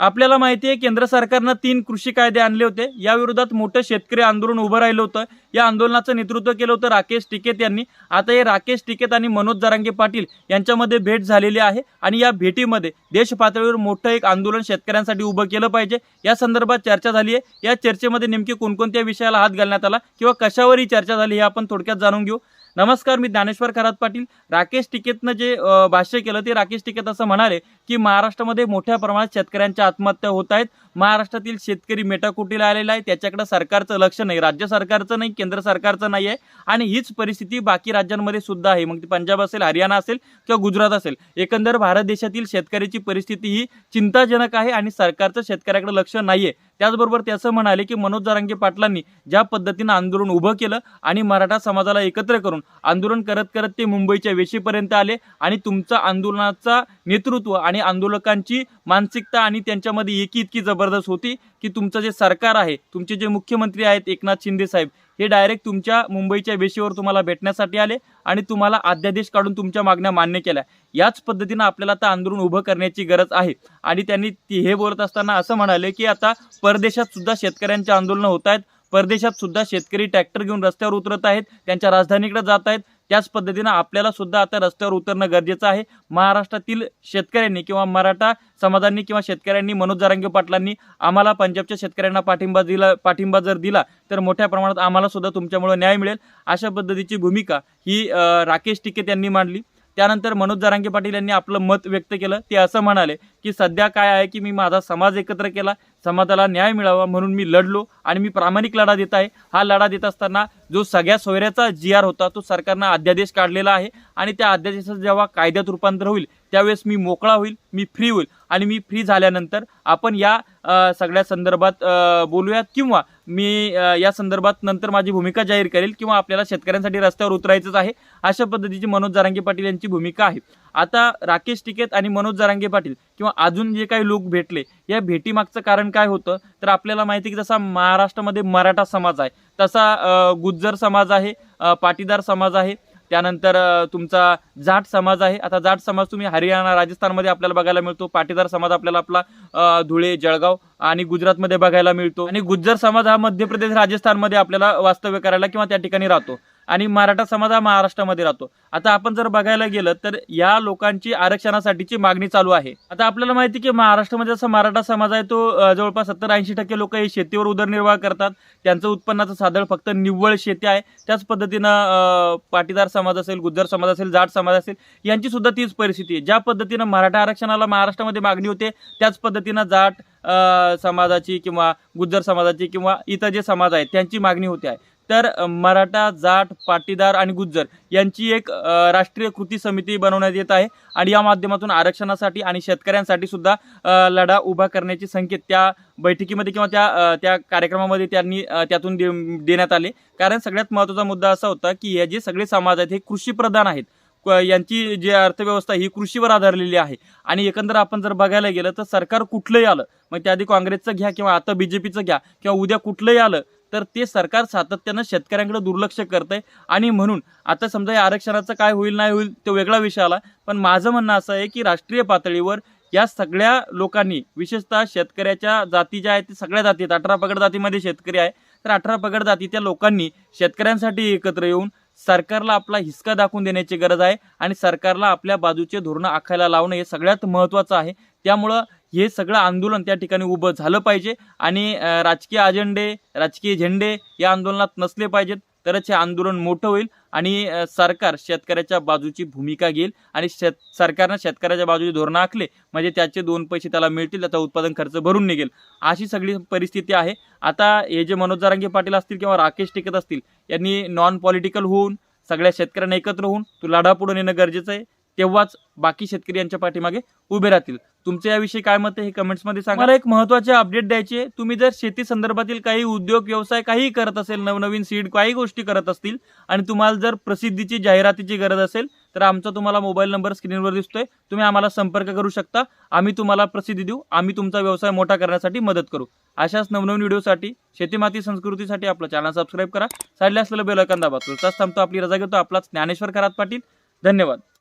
आपल्याला माहिती आहे केंद्र सरकारनं तीन कृषी कायदे आणले होते. या विरोधात मोठं शेतकरी आंदोलन उभं राहिलं होतं. या आंदोलनाचं नेतृत्व केलं होतं राकेश टिकेत यांनी. आता हे राकेश टिकेत आणि मनोज जरांगे पाटील यांच्यामध्ये भेट झालेली आहे आणि या भेटीमध्ये देश पातळीवर मोठं एक आंदोलन शेतकऱ्यांसाठी उभं केलं पाहिजे. या संदर्भात चर्चा झाली आहे. या चर्चेमध्ये नेमकी कोणकोणत्या विषयाला हात घालण्यात आला किंवा कशावर ही चर्चा झाली हे आपण थोडक्यात जाणून घेऊ. नमस्कार मी ज्ञानेश्वर खरात पाटील. राकेश टिकेतनं जे भाष्य केलं ते राकेश टिकेत असं म्हणाले की महाराष्ट्रामध्ये मोठ्या प्रमाणात शेतकऱ्यांच्या आत्महत्या होत आहेत. महाराष्ट्रातील शेतकरी मेटाकुटीला आलेला आहे. त्याच्याकडे सरकारचं लक्ष नाही. राज्य सरकारचं नाही केंद्र सरकारचं नाही आहे आणि हीच परिस्थिती बाकी राज्यांमध्ये सुद्धा आहे. मग ती पंजाब असेल हरियाणा असेल किंवा गुजरात असेल एकंदर भारत देशातील शेतकऱ्याची परिस्थिती ही चिंताजनक आहे आणि सरकारचं शेतकऱ्याकडे लक्ष नाही आहे त्याचबरोबर ते असं म्हणाले की मनोज जारांगे पाटलांनी ज्या पद्धतीनं आंदोलन उभं केलं आणि मराठा समाजाला एकत्र करून आंदोलन करत करत ते मुंबईच्या वेशीपर्यंत आले आणि तुमचा आंदोलनाचा नेतृत्व आणि आंदोलकांची मानसिकता आणि त्यांच्यामध्ये एकी इतकी जबरदस्त होती की तुमचं जे सरकार आहे तुमचे जे मुख्यमंत्री आहेत एकनाथ शिंदे साहेब हे डायरेक्ट तुमच्या मुंबईच्या वेशीवर तुम्हाला भेटण्यासाठी आले आणि तुम्हाला अध्यादेश काढून तुमच्या मागण्या मान्य केल्या. याच पद्धतीनं आपल्याला आता आंदोलन उभं करण्याची गरज आहे. आणि त्यांनी ती- हे बोलत असताना असं म्हणाले की आता परदेशात सुद्धा शेतकऱ्यांचे आंदोलनं होत आहेत. परदेशात सुद्धा शेतकरी ट्रॅक्टर घेऊन रस्त्यावर उतरत आहेत. त्यांच्या राजधानीकडे जात आहेत. त्याच पद्धतीनं आपल्याला सुद्धा आता रस्त्यावर उतरणं गरजेचं आहे. महाराष्ट्रातील शेतकऱ्यांनी किंवा मराठा समाजांनी किंवा शेतकऱ्यांनी मनोज जरांगे पाटलांनी आम्हाला पंजाबच्या शेतकऱ्यांना पाठिंबा दिला पाठिंबा जर दिला तर मोठ्या प्रमाणात आम्हाला सुद्धा तुमच्यामुळे न्याय मिळेल. अशा पद्धतीची भूमिका ही राकेश टिकेत यांनी मांडली. त्यानंतर मनोज जरांगे पाटील यांनी आपलं मत व्यक्त केलं. ते असं म्हणाले की सध्या काय आहे की मी माझा समाज एकत्र केला समाजाला न्याय मिळावा म्हणून मी लढलो आणि मी प्रामाणिक लढा देत आहे. हा लढा देत असताना जो सगळ्या सोयऱ्याचा जी आर होता तो सरकारनं अध्यादेश काढलेला आहे आणि त्या अध्यादेशाचं जेव्हा कायद्यात रूपांतर होईल त्यावेळेस मी मोकळा होईल मी फ्री होईल आणि मी फ्री झाल्यानंतर आपण या सगळ्या संदर्भात बोलूयात किंवा मी या संदर्भात नंतर माझी भूमिका जाहीर करेल किंवा आपल्याला शेतकऱ्यांसाठी रस्त्यावर उतरायचंच आहे अशा पद्धतीची मनोज जारांगे पाटील यांची भूमिका आहे. आता राकेश टिकेत आणि मनोज जारांगे पाटील किंवा अजून जे काही लोक भेटले या भेटीमागचं कारण काय होतं? तर आपल्याला माहिती आहे की जसा महाराष्ट्रामध्ये मराठा समाज आहे तसा गुज्जर समाज आहे पाटीदार समाज आहे त्यानंतर तुमचा जाट समाज आहे. आता जाट समाज तुम्ही हरियाणा राजस्थानमध्ये आपल्याला बघायला मिळतो. पाटीदार समाज आपल्याला आपला धुळे जळगाव आणि गुजरातमध्ये बघायला मिळतो. आणि गुज्जर समाज हा मध्य प्रदेश राजस्थानमध्ये आपल्याला वास्तव्य करायला किंवा त्या ठिकाणी राहतो. आणि मराठा समाज हा महाराष्ट्रामध्ये राहतो. आता आपण जर बघायला गेलं तर या लोकांची आरक्षणासाठीची मागणी चालू आहे. आता आपल्याला माहिती आहे की महाराष्ट्रामध्ये जसा मराठा समाज आहे तो जवळपास सत्तर ऐंशी टक्के लोक हे शेतीवर उदरनिर्वाह करतात. त्यांचं उत्पन्नाचं साधन फक्त निव्वळ शेती आहे. त्याच पद्धतीनं पाटीदार समाज असेल गुज्जर समाज असेल जाट समाज असेल यांची सुद्धा तीच परिस्थिती आहे. ज्या पद्धतीनं मराठा आरक्षणाला महाराष्ट्रामध्ये मागणी होते त्याच पद्धतीनं जाट समाजाची किंवा गुज्जर समाजाची किंवा इतर जे समाज आहेत त्यांची मागणी होते आहे. तर मराठा जाट पाटीदार आणि गुज्जर यांची एक राष्ट्रीय कृती समिती बनवण्यात येत आहे आणि या माध्यमातून आरक्षणासाठी आणि शेतकऱ्यांसाठी सुद्धा लढा उभा करण्याचे संकेत त्या बैठकीमध्ये किंवा त्या त्या कार्यक्रमामध्ये त्यांनी त्यातून दे- देण्यात आले. कारण सगळ्यात महत्त्वाचा मुद्दा असा होता की हे जे सगळे समाज आहेत हे कृषीप्रधान आहेत. क- यांची जी अर्थव्यवस्था ही कृषीवर आधारलेली आहे. आणि एकंदर आपण जर बघायला गेलं तर सरकार कुठलंही आलं मग त्याआधी काँग्रेसचं घ्या किंवा आता बीजेपीचं घ्या किंवा उद्या कुठलंही आलं तर ते सरकार सातत्यानं शेतकऱ्यांकडे दुर्लक्ष करतंय. आणि म्हणून आता समजा या आरक्षणाचं काय होईल नाही होईल तो वेगळा विषय आला. पण माझं म्हणणं असं आहे की राष्ट्रीय पातळीवर या सगळ्या लोकांनी विशेषतः शेतकऱ्याच्या जाती ज्या आहेत ते सगळ्या जाती आहेत. अठरा पगड जातीमध्ये शेतकरी आहे. तर अठरा पगड जाती त्या लोकांनी शेतकऱ्यांसाठी एकत्र येऊन सरकारला आपला हिसका दाखवून देण्याची गरज आहे. आणि सरकारला आपल्या बाजूचे धोरणं आखायला लावणं हे सगळ्यात महत्त्वाचं आहे. त्यामुळं हे सगळं आंदोलन त्या ठिकाणी उभं झालं पाहिजे आणि राजकीय अजेंडे राजकीय झेंडे या आंदोलनात नसले पाहिजेत. तरच हे आंदोलन मोठं होईल आणि सरकार शेतकऱ्याच्या बाजूची भूमिका घेईल आणि शेत सरकारनं शेतकऱ्याच्या बाजूचे धोरणं आखले म्हणजे त्याचे दोन पैसे त्याला मिळतील त्याचा उत्पादन खर्च भरून निघेल. अशी सगळी परिस्थिती आहे. आता हे जे मनोज जारांगे पाटील असतील किंवा राकेश टिकत असतील यांनी नॉन पॉलिटिकल होऊन सगळ्या शेतकऱ्यांना एकत्र होऊन तो लढा पुढे नेणं गरजेचं आहे. तेव्हाच बाकी शेतकरी यांच्या पाठीमागे उभे राहतील. तुमचे याविषयी काय मत हे कमेंट्समध्ये सांगा. मला एक महत्त्वाचे अपडेट द्यायचे तुम्ही जर शेती संदर्भातील काही उद्योग व्यवसाय काही करत असेल नवनवीन सीड काही गोष्टी करत असतील आणि तुम्हाला जर प्रसिद्धीची जाहिरातीची गरज असेल तर आमचा तुम्हाला मोबाईल नंबर स्क्रीनवर दिसतोय. तुम्ही आम्हाला संपर्क करू शकता. आम्ही तुम्हाला प्रसिद्धी देऊ. आम्ही तुमचा व्यवसाय मोठा करण्यासाठी मदत करू. अशाच नवनवीन व्हिडिओसाठी शेतीमाती संस्कृतीसाठी आपलं चॅनल सबस्क्राईब करा. साईडला असलेलं बेलकांदा दाबा. थांबतो. आपली रजा घेतो. आपलाच ज्ञानेश्वर खरात पाटील. धन्यवाद.